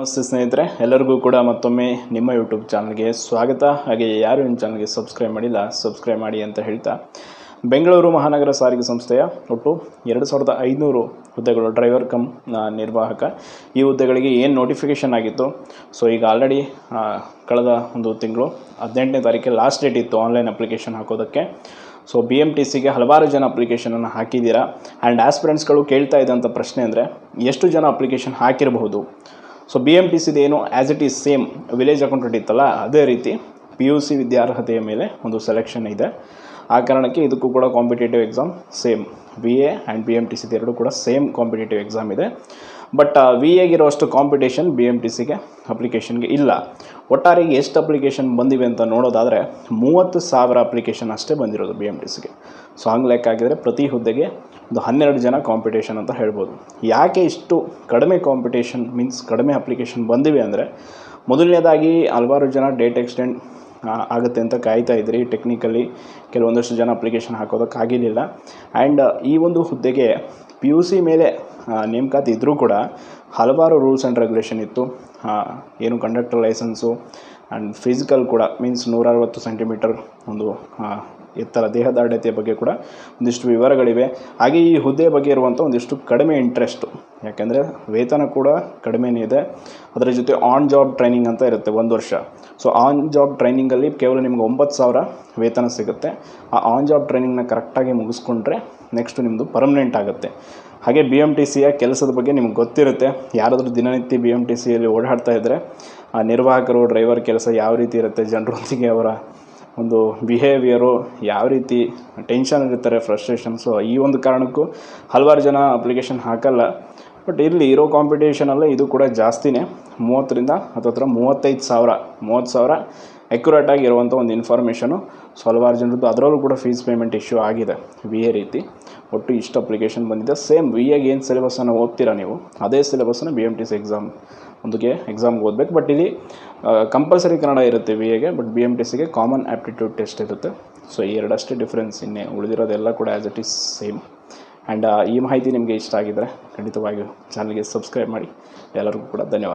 ನಮಸ್ತೆ ಸ್ನೇಹಿತರೆ, ಎಲ್ಲರಿಗೂ ಕೂಡ ಮತ್ತೊಮ್ಮೆ ನಿಮ್ಮ ಯೂಟ್ಯೂಬ್ ಚಾನಲ್ಗೆ ಸ್ವಾಗತ. ಹಾಗೆ ಯಾರು ನಿಮ್ಮ ಚಾನಲ್ಗೆ ಸಬ್ಸ್ಕ್ರೈಬ್ ಮಾಡಿಲ್ಲ, ಸಬ್ಸ್ಕ್ರೈಬ್ ಮಾಡಿ ಅಂತ ಹೇಳ್ತಾ. ಬೆಂಗಳೂರು ಮಹಾನಗರ ಸಾರಿಗೆ ಸಂಸ್ಥೆಯ ಒಟ್ಟು ಎರಡು ಸಾವಿರದ ಐನೂರು ಹುದ್ದೆಗಳು ಡ್ರೈವರ್ ಕಮ್ ನಿರ್ವಾಹಕ. ಈ ಹುದ್ದೆಗಳಿಗೆ ಏನು ನೋಟಿಫಿಕೇಷನ್ ಆಗಿತ್ತು? ಸೊ ಈಗ ಆಲ್ರೆಡಿ ಕಳೆದ ಒಂದು ತಿಂಗಳು, ಹದಿನೆಂಟನೇ ತಾರೀಕಿಗೆ ಲಾಸ್ಟ್ ಡೇಟ್ ಇತ್ತು ಆನ್ಲೈನ್ ಅಪ್ಲಿಕೇಶನ್ ಹಾಕೋದಕ್ಕೆ. ಸೊ ಬಿ ಎಂ ಟಿ ಸಿಗೆ ಹಲವಾರು ಜನ ಅಪ್ಲಿಕೇಶನನ್ನು ಹಾಕಿದ್ದೀರಾ? ಆ್ಯಂಡ್ ಆಸ್ಪಿರೆಂಟ್ಸ್ಗಳು ಕೇಳ್ತಾ ಇದ್ದಂಥ ಪ್ರಶ್ನೆ ಅಂದರೆ, ಎಷ್ಟು ಜನ ಅಪ್ಲಿಕೇಶನ್ ಹಾಕಿರಬಹುದು? ಸೊ ಬಿ ಎಂ ಟಿ ಸಿದು ಏನು as it is same village accountant ಇತ್ತಲ್ಲ, ಅದೇ ರೀತಿ ಪಿ ಯು ಸಿ ವಿದ್ಯಾರ್ಹತೆಯ ಮೇಲೆ ಒಂದು ಸೆಲೆಕ್ಷನ್ ಇದೆ. ಆ ಕಾರಣಕ್ಕೆ ಇದಕ್ಕೂ ಕೂಡ competitive exam same V A and B M T ಸಿದು ಎರಡು ಕೂಡ ಸೇಮ್ ಕಾಂಪಿಟೇಟಿವ್ ಎಕ್ಸಾಮ್ ಇದೆ. ಬಟ್ ವಿ ಎಗಿರೋಷ್ಟು ಕಾಂಪಿಟೇಷನ್ ಬಿ ಎಂ ಟಿ ಸಿಗೆ ಅಪ್ಲಿಕೇಶನ್ಗೆ ಇಲ್ಲ. ಒಟ್ಟಾರೆ ಎಷ್ಟು ಅಪ್ಲಿಕೇಶನ್ ಬಂದಿವೆ ಅಂತ ನೋಡೋದಾದರೆ ಮೂವತ್ತು ಸಾವಿರ ಅಪ್ಲಿಕೇಶನ್ ಅಷ್ಟೇ ಬಂದಿರೋದು ಬಿ ಎಂ ಟಿ ಸಿಗೆ ಸೊ ಹಂಗೆ ಲೆಕ್ಕ ಹಾಕಿದರೆ ಪ್ರತಿ ಹುದ್ದೆಗೆ ಒಂದು ಹನ್ನೆರಡು ಜನ ಕಾಂಪಿಟೇಷನ್ ಅಂತ ಹೇಳ್ಬೋದು. ಯಾಕೆ ಇಷ್ಟು ಕಡಿಮೆ ಕಾಂಪಿಟೇಷನ್ ಮೀನ್ಸ್ ಕಡಿಮೆ ಅಪ್ಲಿಕೇಶನ್ ಬಂದಿವೆ ಅಂದರೆ, ಮೊದಲನೇದಾಗಿ ಹಲವಾರು ಜನ ಡೇಟ್ ಎಕ್ಸ್ಟೆಂಡ್ ಆಗುತ್ತೆ ಅಂತ ಕಾಯ್ತಾ ಇದ್ರಿ. ಟೆಕ್ನಿಕಲಿ ಕೆಲವೊಂದಷ್ಟು ಜನ ಅಪ್ಲಿಕೇಶನ್ ಹಾಕೋದಕ್ಕಾಗಿರಲಿಲ್ಲ ಆ್ಯಂಡ್ ಈ ಒಂದು ಹುದ್ದೆಗೆ ಪಿ ಯು ಸಿ ಮೇಲೆ ನೇಮಕಾತಿ ಇದ್ದರೂ ಕೂಡ ಹಲವಾರು ರೂಲ್ಸ್ ಆ್ಯಂಡ್ ರೆಗ್ಯುಲೇಷನ್ ಇತ್ತು. ಏನು ಕಂಡಕ್ಟರ್ ಲೈಸೆನ್ಸು ಆ್ಯಂಡ್ ಫಿಸಿಕಲ್ ಕೂಡ ಮೀನ್ಸ್ ನೂರ ಅರವತ್ತು ಸೆಂಟಿಮೀಟರ್ ಒಂದು ಎತ್ತರ ದೇಹದಾರ್ಢ್ಯತೆಯ ಬಗ್ಗೆ ಕೂಡ ಒಂದಿಷ್ಟು ವಿವರಗಳಿವೆ. ಹಾಗೆ ಈ ಹುದ್ದೆ ಬಗ್ಗೆ ಇರುವಂಥ ಒಂದಿಷ್ಟು ಕಡಿಮೆ ಇಂಟ್ರೆಸ್ಟು ಯಾಕೆಂದರೆ ವೇತನ ಕೂಡ ಕಡಿಮೆನೇ ಇದೆ. ಅದರ ಜೊತೆ ಆನ್ ಜಾಬ್ ಟ್ರೈನಿಂಗ್ ಅಂತ ಇರುತ್ತೆ ಒಂದು ವರ್ಷ. ಸೊ ಆನ್ ಜಾಬ್ ಟ್ರೈನಿಂಗಲ್ಲಿ ಕೇವಲ ನಿಮ್ಗೆ ಒಂಬತ್ತು ಸಾವಿರ ವೇತನ ಸಿಗುತ್ತೆ. ಆ ಆನ್ ಜಾಬ್ ಟ್ರೈನಿಂಗ್ನ ಕರೆಕ್ಟಾಗಿ ಮುಗಿಸ್ಕೊಂಡ್ರೆ ನೆಕ್ಸ್ಟ್ ನಿಮ್ಮದು ಪರ್ಮನೆಂಟ್ ಆಗುತ್ತೆ. ಹಾಗೆ ಬಿ ಎಂ ಟಿ ಸಿಯ ಕೆಲಸದ ಬಗ್ಗೆ ನಿಮ್ಗೆ ಗೊತ್ತಿರುತ್ತೆ. ಯಾರಾದರೂ ದಿನನಿತ್ಯ ಬಿ ಎಂ ಟಿ ಸಿಯಲ್ಲಿ ಓಡಾಡ್ತಾ ಇದ್ದರೆ ಆ ನಿರ್ವಾಹಕರು ಡ್ರೈವರ್ ಕೆಲಸ ಯಾವ ರೀತಿ ಇರುತ್ತೆ ಜನರೊಂದಿಗೆ ಅವರ ಒಂದು ಬಿಹೇವಿಯರು ಯಾವ ರೀತಿ ಟೆನ್ಷನ್ ಇರ್ತಾರೆ ಫ್ರಸ್ಟ್ರೇಷನ್ಸು ಈ ಒಂದು ಕಾರಣಕ್ಕೂ ಹಲವಾರು ಜನ ಅಪ್ಲಿಕೇಶನ್ ಹಾಕಲ್ಲ. ಬಟ್ ಇಲ್ಲಿ ಇರೋ ಕಾಂಪಿಟೇಷನಲ್ಲೇ ಇದು ಕೂಡ ಜಾಸ್ತಿನೇ. ಮೂವತ್ತರಿಂದ ಹತ್ತತ್ರ ಮೂವತ್ತೈದು ಸಾವಿರ, ಮೂವತ್ತು ಸಾವಿರ ಅಕ್ಯುರೇಟಾಗಿ ಇರುವಂಥ ಒಂದು ಇನ್ಫಾರ್ಮೇಷನು ಸೊ ಹಲವಾರು ಜನರದ್ದು ಅದರಲ್ಲೂ ಕೂಡ ಫೀಸ್ ಪೇಮೆಂಟ್ ಇಶ್ಯೂ ಆಗಿದೆ. ವಿ ಎ ರೀತಿ. ಒಟ್ಟು ಇಷ್ಟು ಅಪ್ಲಿಕೇಶನ್ ಬಂದಿದೆ. ಸೇಮ್ ವಿ ಎಗೆ ಏನು ಸಿಲೆಬಸ್ಸನ್ನು ಓದ್ತೀರಾ ನೀವು? ಅದೇ ಸಿಲೆಬಸ್ಸನ್ನು B M T C exam ಒಂದಕ್ಕೆ ಎಕ್ಸಾಮ್ಗೆ ಓದಬೇಕು. ಬಟ್ ಇಲ್ಲಿ ಕಂಪಲ್ಸರಿ ಕನ್ನಡ ಇರುತ್ತೆ ವಿ ಎಗೆ ಬಟ್ ಬಿ ಎಂ ಟಿ ಸಿಗೆ ಕಾಮನ್ ಆ್ಯಪ್ಟಿಟ್ಯೂಡ್ ಟೆಸ್ಟ್ ಇರುತ್ತೆ. ಸೊ ಈ ಎರಡಷ್ಟೇ ಡಿಫ್ರೆನ್ಸ್ ಇನ್ನೇ ಉಳಿದಿರೋದೆಲ್ಲ ಕೂಡ as it is same and ಈ ಮಾಹಿತಿ ನಿಮಗೆ ಇಷ್ಟ ಆಗಿದ್ದರೆ ಖಂಡಿತವಾಗಿಯೂ ಚಾನಲ್ಗೆ ಸಬ್ಸ್ಕ್ರೈಬ್ ಮಾಡಿ. ಎಲ್ಲರಿಗೂ ಕೂಡ ಧನ್ಯವಾದ.